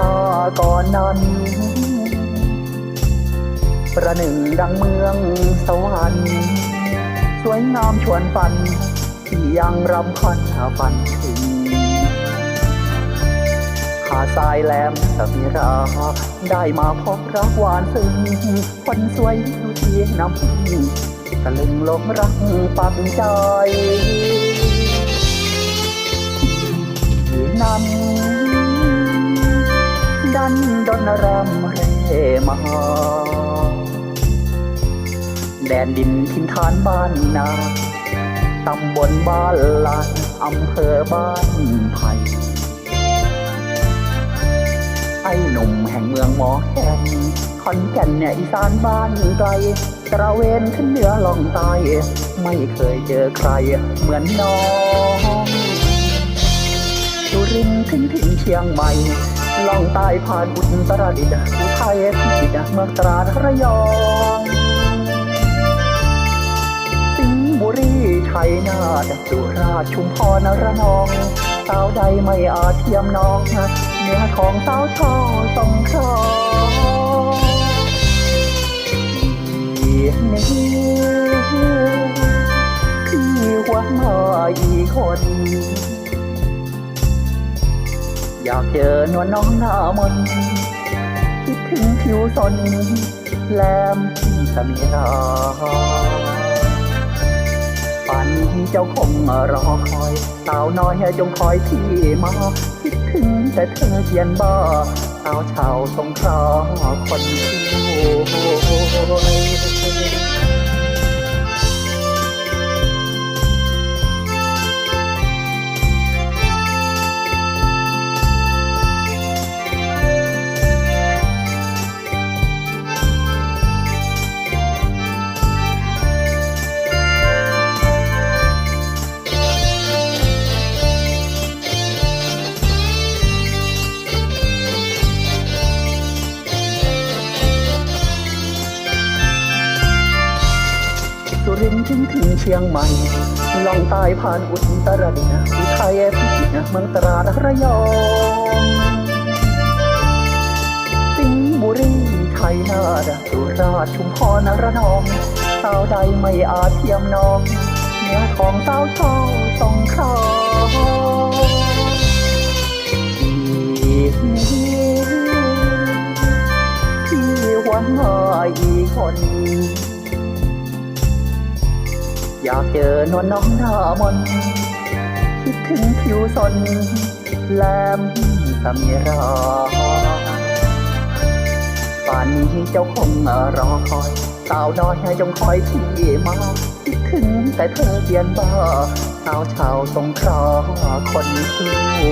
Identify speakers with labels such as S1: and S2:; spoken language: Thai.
S1: มาตอนนั้น ประหนึ่งดังเมืองสวรรค์สวยงามชวนฝัน ที่ยังรำพันหาฝันถึงหาทรายแหลมสมิรา ได้มาพบรักหวานซึ้งคนสวยดูเที่น้ำพึ่งตะลึงหลงรักปักใจนั้น ดันดนรำเรมาแดนดินทินฐานบ้านนาตำบลบ้านลานอำเภอบ้านไผ่ไอ้หนุ่มแห่งเมืองหมอแคนขอนแก่นเนี่ยอีสานบ้านไกลตระเวนขึ้นเหนือลองใต้ไม่เคยเจอใครเหมือนน้องสุรินทร์ถึงถึงเชียงใหม่ ลองใต้ผ่านอุตรดิตถ์อุทัยพิจิตรเมืองตราดระยอง สิงห์บุรีชัยนาทสุราษฎร์ชุมพรระนองสาวใดไม่อาจเทียมน้องเนื้อของสาวช่อสงขลาที่นี้คือหัวมาอีกคน อยากเจอนวลน้องหน้ามน คิดถึงผิวสนแหลมสมิราป่นเจ้าคงรอคอย สาวน้อยจงคอยที่มา คิดถึงแต่เธอเทียนบ้าสาวชาวสงขลาคนสวย ถึงถึงเชียงใหม่ลองใตายผ่านอุตรดิตถ์อุทัยพิจิตรเมืองตราดระยองสิงห์บุรีชัยนาทสุราษฎร์ชุมพรระนองสาวใดไม่อาจเทียมน้องเนื้อของสาวช่อสงขลาที่นี้ที่หวันหาอีกคน อยากเจอนวลน้องหน้ามน คิดถึงผิวสนแลมสมิราป่านนี้เจ้าคงรอคอย สาวน้อยจงคอยที่มาคิดถึงแต่เธอเพียนบ้าสาวชาวสงขลาคนสวย